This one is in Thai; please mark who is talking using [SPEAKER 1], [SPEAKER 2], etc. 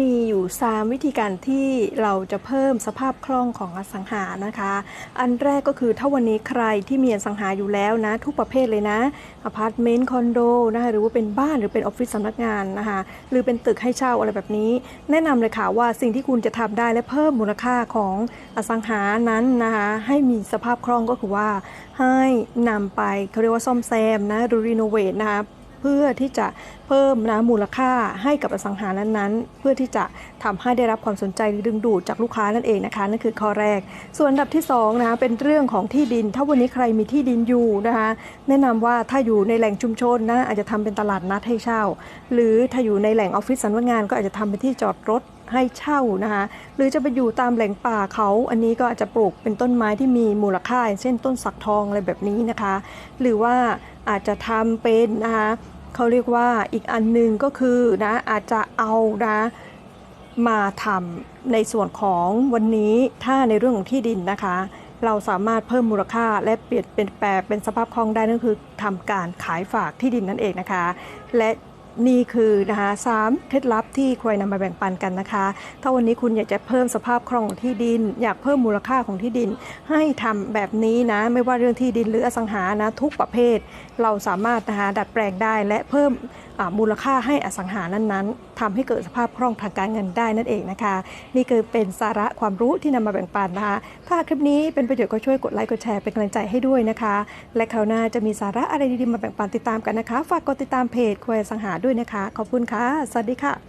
[SPEAKER 1] มีอยู่ 3 วิธีการที่เราจะเพิ่มสภาพคล่องของอสังหานะคะ อันแรกก็คือถ้าวันนี้ใครที่มีอสังหาอยู่แล้วนะ ทุกประเภทเลยนะอพาร์ตเมนต์คอนโดนะคะหรือว่าเป็นบ้านหรือเป็นออฟฟิศสำนักงานนะคะหรือเป็นตึกให้เช่าอะไรแบบนี้ แนะนำเลยค่ะว่าสิ่งที่คุณจะทำได้และเพิ่มมูลค่าของอสังหานั้นนะคะให้มีสภาพคล่องก็คือว่าให้นำไปเขาเรียกว่าซ่อมแซมนะหรือรีโนเวทนะคะ เพื่อที่จะเพิ่มนะมูลค่าให้กับอสังหานั้นๆ เพื่อที่จะทำให้ได้รับความสนใจหรือดึงดูดจากลูกค้านั่นเองนะคะนั่นคือข้อแรก ส่วนอันดับที่2นะคะเป็นเรื่องของที่ดิน ถ้าวันนี้ใครมีที่ดินอยู่นะคะแนะนำว่าถ้าอยู่ในแหล่งชุมชนนะอาจจะทำเป็นตลาดนัดให้เช่า หรือถ้าอยู่ในแหล่งออฟฟิศสำนักงานก็อาจจะทำเป็นที่จอดรถ ให้เช่านะคะหรือจะไปอยู่ตามแหล่งป่าเขา อันนี้ก็อาจจะปลูกเป็นต้นไม้ที่มีมูลค่าอย่างเช่นต้นสักทองอะไรแบบนี้นะคะ หรือว่าอาจจะทำเป็นนะคะเขาเรียกว่าอีกอันหนึ่งก็คือนะอาจจะเอานะมาทำในส่วนของวันนี้ถ้าในเรื่องของที่ดินนะคะ เราสามารถเพิ่มมูลค่าและเปลี่ยนเป็นแปลเป็นสภาพคล่องได้นั่นคือทำการขายฝากที่ดินนั่นเองนะคะ และ นี่คือนะคะสามเคล็ดลับที่ควรนำมาแบ่งปันกันนะคะ ถ้าวันนี้คุณอยากจะเพิ่มสภาพคล่องของที่ดิน อยากเพิ่มมูลค่าของที่ดิน ให้ทำแบบนี้นะ ไม่ว่าเรื่องที่ดินหรืออสังหานะทุกประเภท เราสามารถนะคะดัดแปลงได้และเพิ่ม มูลค่าให้อสังหานั้นๆทำให้เกิดสภาพคล่องทางการเงินได้นั่นเองนะคะ นี่คือเป็นสาระความรู้ที่นำมาแบ่งปันนะคะ ถ้าคลิปนี้เป็นประโยชน์ก็ช่วยกดไลค์กดแชร์เป็นกำลังใจให้ด้วยนะคะ และคราวหน้าจะมีสาระอะไรดีๆมาแบ่งปันติดตามกันนะคะ ฝากกดติดตามเพจควยอสังหาด้วยนะคะ ขอบคุณค่ะ สวัสดีค่ะ